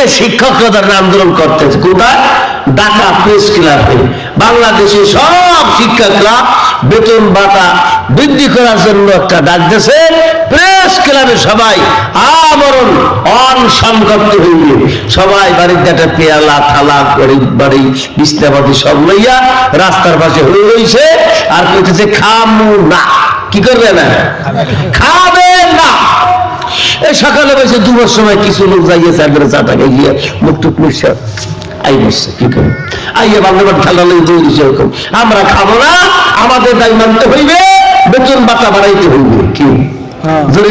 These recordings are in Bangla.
যে শিক্ষকরা ধরেন আন্দোলন করতেছে, কোথায়? ঢাকা প্রেস ক্লাবে। বাংলাদেশে সব শিক্ষকরা বেতন বাটা বৃদ্ধি করার জন্য একটা ডাক দিয়েছে, প্রেস ক্লাবে সবাই আমরণ অনশন করতে হইবে। সবাই বাড়িতে একটা পেয়ালা, থালা বাড়ি বাড়ি, বিছনাপাতি সব লইয়া রাস্তার পাশে হয়ে রয়েছে আর কইতেছে, খামু না। কি করবে না? খাবে না। এই সকালে বসে দুবার সময় কিছু লোক যাইয়েছে একবারে চাটাকে গিয়ে মুখ টুক আই কি করে আইয়ে খেলা সেরকম আমরা খাব না আমাদের দায় মানতে হইবে বেতন বাটা বাড়াইতে হইবে কি? জোরে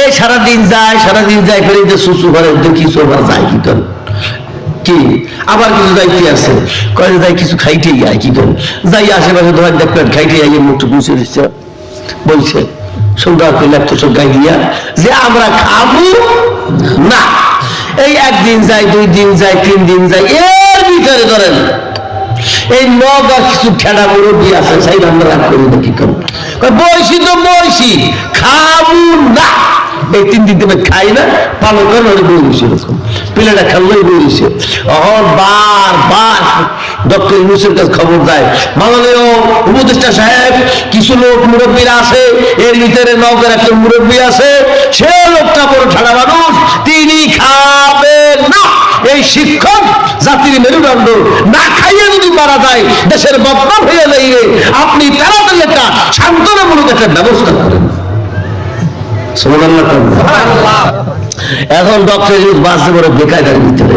এই সারাদিন যায় সারাদিন যায় ফেরে যে সুসু ঘরে দেখি সোফা যায় কি করে? কি? আবার কিছু যাইতে আছে? কয়ে যাই কিছু খাইতে যায় কি করে? যাই আশেপাশে ধর দেখবেন খাইতে যাই মুখটুক মুছে দিচ্ছে। বলছে সুন্দর করে সব গাই দিয়া যে আমরা খাব না। এই একদিন যায়, দুই দিন যায়, তিন দিন যায়, এর ভিতরে ধরেন এই নগা কিছু মুরব্বী আছে সেই আমরা কি করব বয়সী তো বয়সী খাব না। এই তিন দিন তুমি খাই না, পালন করে ওই বই এরকম। পিলেটা খেললেই বই অহন বার বার, ডক্টর ইউনুসের কাছে খবর দেয়, মাননীয় উপদেষ্টা সাহেব কিছু লোক মুরব্বীরা আছে এর ভিতরে নৌকার একটা মুরব্বী আছে সে লোকটা বড় ঠাড়া মানুষ, তিনি খাবেন না। এই শিক্ষক জাতির মেরুদণ্ড না খাইয়ে যদি মারা যায়, দেশের বদনাম হয়ে যাইবে আপনি তাড়াতাড়ি একটা সান্ত্বনামূলক একটা ব্যবস্থা করেন। এখন ডক্টর বাসে করে বেকায়দার ভিতরে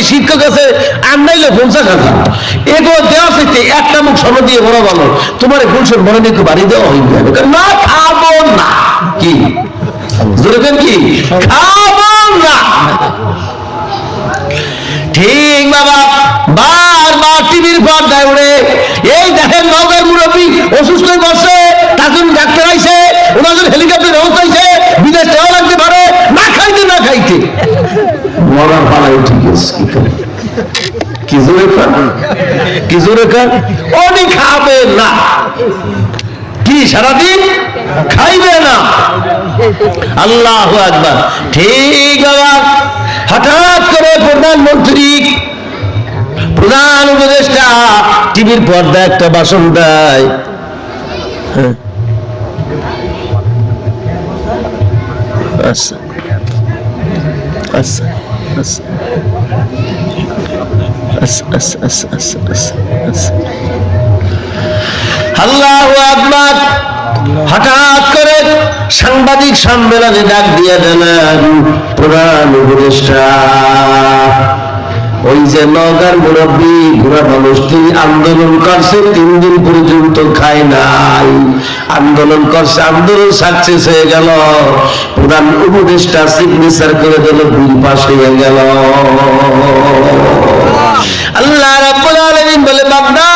শিক্ষক আছে আন্দাইলে পঞ্চাশ হাজার। এগুলো দেওয়া চাইতে একটা মুখ সর দিয়ে বড় ভালো। তোমার ফুলসর মনে নিয়ে বাড়ি দেওয়া হইবে। না, খাব না। কি? ধরেছেন কি? খাব না। ঠিক বাবা। বারবার টিভির পর্দায় উড়ে। এই দেখেন নগর মুরব্বী অসুস্থ বসে তার জন্য ডাক্তার আইছে ওনার জন্য হেলিকপ্টার ব্যবস্থা হয়েছে বিদেশ যাওয়া লাগতে পারে, না খাইতে না খাইতে। মরার পালাই ঠিক আছে। কি জোরে কি জোরে উনি খাবে না। কি, সারাদিন খাইবে না? আল্লাহ আকবার। ঠিক আবার হঠাৎ করে প্রধানমন্ত্রী, প্রধান উপদেষ্টা টিভির পর্দা একটা বাসন দেয়। হ্যাঁ। আচ্ছা। আচ্ছা। আল্লাহ আকবার হঠাৎ করে সাংবাদিক সম্মেলনে ডাক দিয়ে দেন প্রধান উপদেষ্টা। ওই যে নগার মুরব্বী ঘোরা মানুষটি আন্দোলন করছে, তিন দিন পর্যন্ত খায় নাই। আন্দোলন করছে, আন্দোলন সাকসেস হয়ে গেল। প্রধান উপদেষ্টা সিগনেচার করে গেল দুই পাশ হয়ে গেল। আল্লাহ রাব্বুল আলামিন বলে বান্দা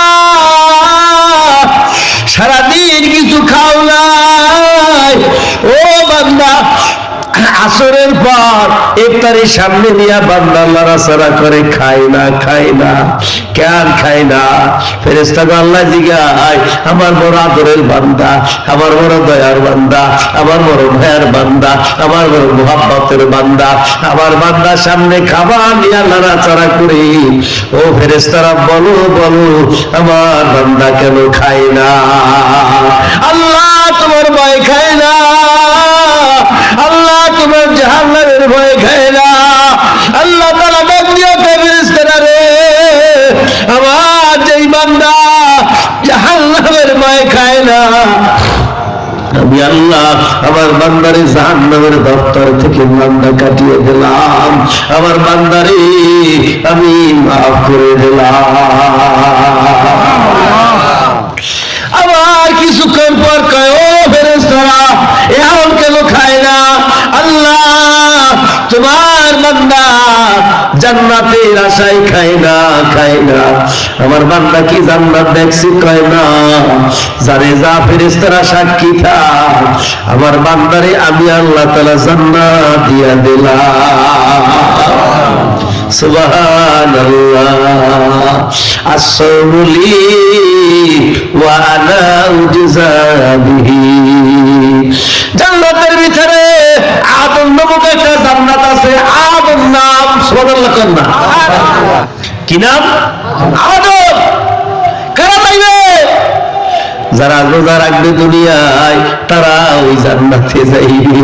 পর ইফতারের সামনে নিয়ে বান্দা লড়াচড়া করে, খাই না খাই না কেন খাই না? ফেরেস্তা আল্লাহ জিগায়, আমার বড় আদরের বান্দা, আমার বড় দয়ার বান্দা, আমার বড় ভয়ার বান্দা, আমার বড় মোহাব্বতের বান্দা, আমার বান্দার সামনে খাবার নিয়ে লড়াচড়া করে। ও ফেরেস্তারা বলো বলো, আমার বান্দা কেন খায় না? আল্লাহ, তোমার ভয় খায় না ভয় খায় আল্লাহ তালা ডাক দিও ফেরেস্তারা রে। আমার যেই বান্দা জাহান্নামের ভয় খায় না। আমি আল্লাহ আমার বান্দারে জাহান্নামের দপ্তর থেকে বান্দা কাটিয়ে দিলাম। আমার বান্দারে আমি মাফ করে দিলাম আবার কিছুক্ষণ পর কয় ও ফেরেস্তারা এখন কেন খায় না আল্লাহ তোমার বান্দা জান্নাতের আশায় খায় না খায় না। আমার বান্দা কি জান্নাত দেখছি কয় না? যারে যা ফেরেস্তারা সাক্ষী থাক আমার বান্দারে আমি আল্লাহ তালা জান্নাত দিয়া দিলাম। সুবহানাল্লাহ আসসালামু ওয়া আনা উজজা বিহি জান্নাতের ভিতরে আদম নামক একটা জান্নাত আছে আদম নাম সুবহানাল্লাহ কোন না কি নাম? আদম। কারা পাইবে? যারা রোজা রাখবে দুনিয়ায়, তারা ওই জান্নাতে যাইবে।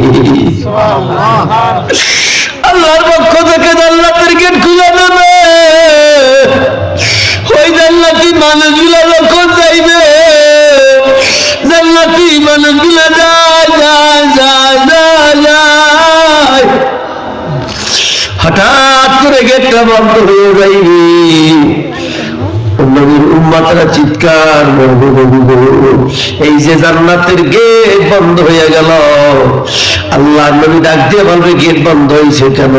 আল্লাহর পক্ষ থেকে জান্নাতের গেট খুলে দেবে। ওই জান্নাতি মানুষগুলো যখন যাইবে, জান্নাতি মানুষগুলো হয়ে যাইবে নবীর চিৎকার এই যে জান্নাতের গেট বন্ধ হয়ে গেল। আল্লাহ নবী ডাক দিয়ে বলবে, গেট বন্ধ হয়েছে কেন?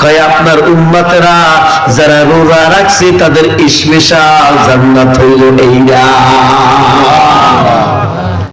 কয়, আপনার উম্মাতেরা যারা রোজা রাখছে, তাদের স্পেশাল জান্নাত হইল এইরা।